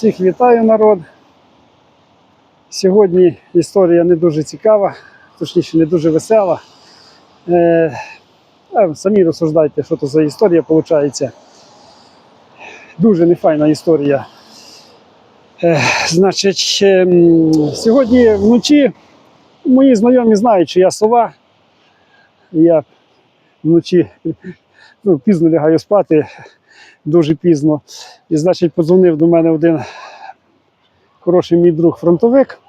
Всіх вітаю, народ. Сьогодні історія не дуже цікава, точніше, не дуже весела. Е, самі розсуждайте, що то за історія виходить. Дуже нефайна історія. Е, значить, ем, сьогодні вночі мої знайомі знають, що я сова. Я вночі ну, пізно лягаю спати, дуже пізно. І, значить, подзвонив до мене один хороший мій друг фронтовик.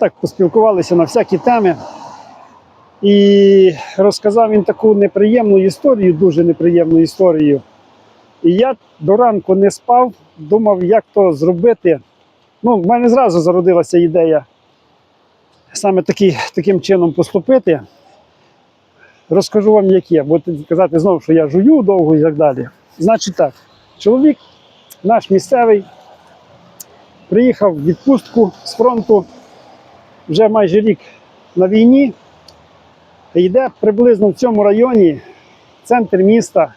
Так поспілкувалися на всякі теми. І розказав він таку неприємну історію, дуже неприємну історію. І я до ранку не спав, думав, як то зробити. Ну, в мене зразу зародилася ідея саме такі, таким чином поступити. Розкажу вам, як є. Будете казати знову, що я жую довго і так далі. Значить так, чоловік, наш місцевий, приїхав в відпустку з фронту вже майже рік на війні. Йде приблизно в цьому районі центр міста.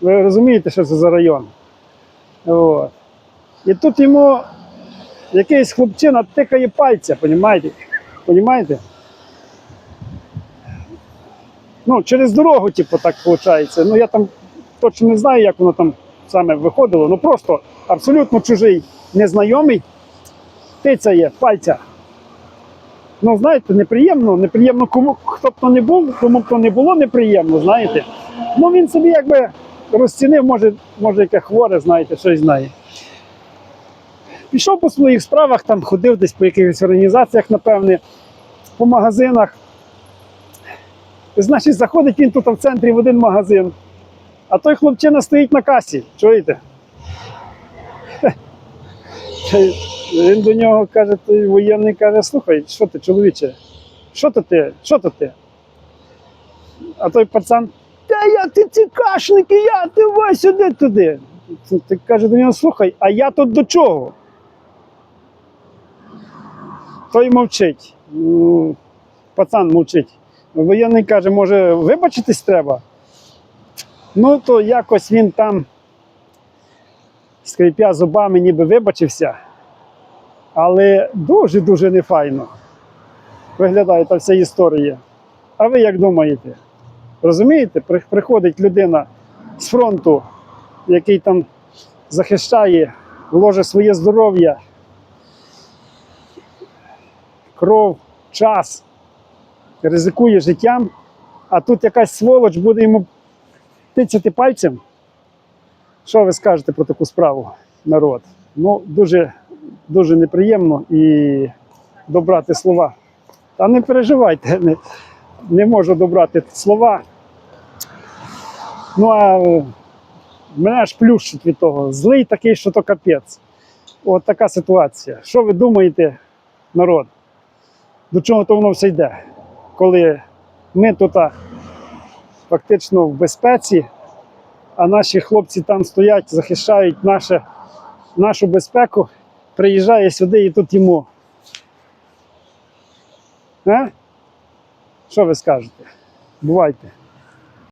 Ви розумієте, що це за район? От. І тут йому якийсь хлопчина тикає пальця, понімаєте? Ну, через дорогу, типу, так виходить. Ну, я там точно не знаю, як воно там саме виходило. Ну просто абсолютно чужий, незнайомий, тицяє пальця. Ну, знаєте, неприємно, неприємно кому хто б то не був, кому б то не було неприємно, знаєте. Ну він собі якби розцінив, може, може яке хворе, знаєте, щось знає. Пішов по своїх справах, там ходив десь по якихось організаціях, напевне, по магазинах. Значить, заходить він тут в центрі в один магазин, а той хлопчина стоїть на касі. Чуєте? Він до нього каже, той воєнний каже, слухай, що ти, чоловіче, що то ти? Що то ти? А той пацан, та я ти цікашник, і я ось сюди туди. Ти каже до нього, слухай, а я тут до чого? Той мовчить. Ну, Пацан мовчить. Воєнний каже, може, вибачитись треба? Ну, то якось він там, скрипя зубами, ніби вибачився. Але дуже-дуже нефайно виглядає та вся історія. А ви як думаєте? Розумієте, приходить людина з фронту, який там захищає, вложить своє здоров'я, кров, час, ризикує життям, а тут якась сволоч буде йому тицяти пальцем. Що ви скажете про таку справу, народ? Ну, дуже, дуже неприємно і добрати слова. Та не переживайте, не, не можу добрати слова. Ну а мене аж плющить від того. Злий такий, що то капець. От така ситуація. Що ви думаєте, народ? До чого то воно все йде? Коли ми тут фактично в безпеці, а наші хлопці там стоять, захищають наше, нашу безпеку, приїжджає сюди і тут йому. А? Що ви скажете? Бувайте.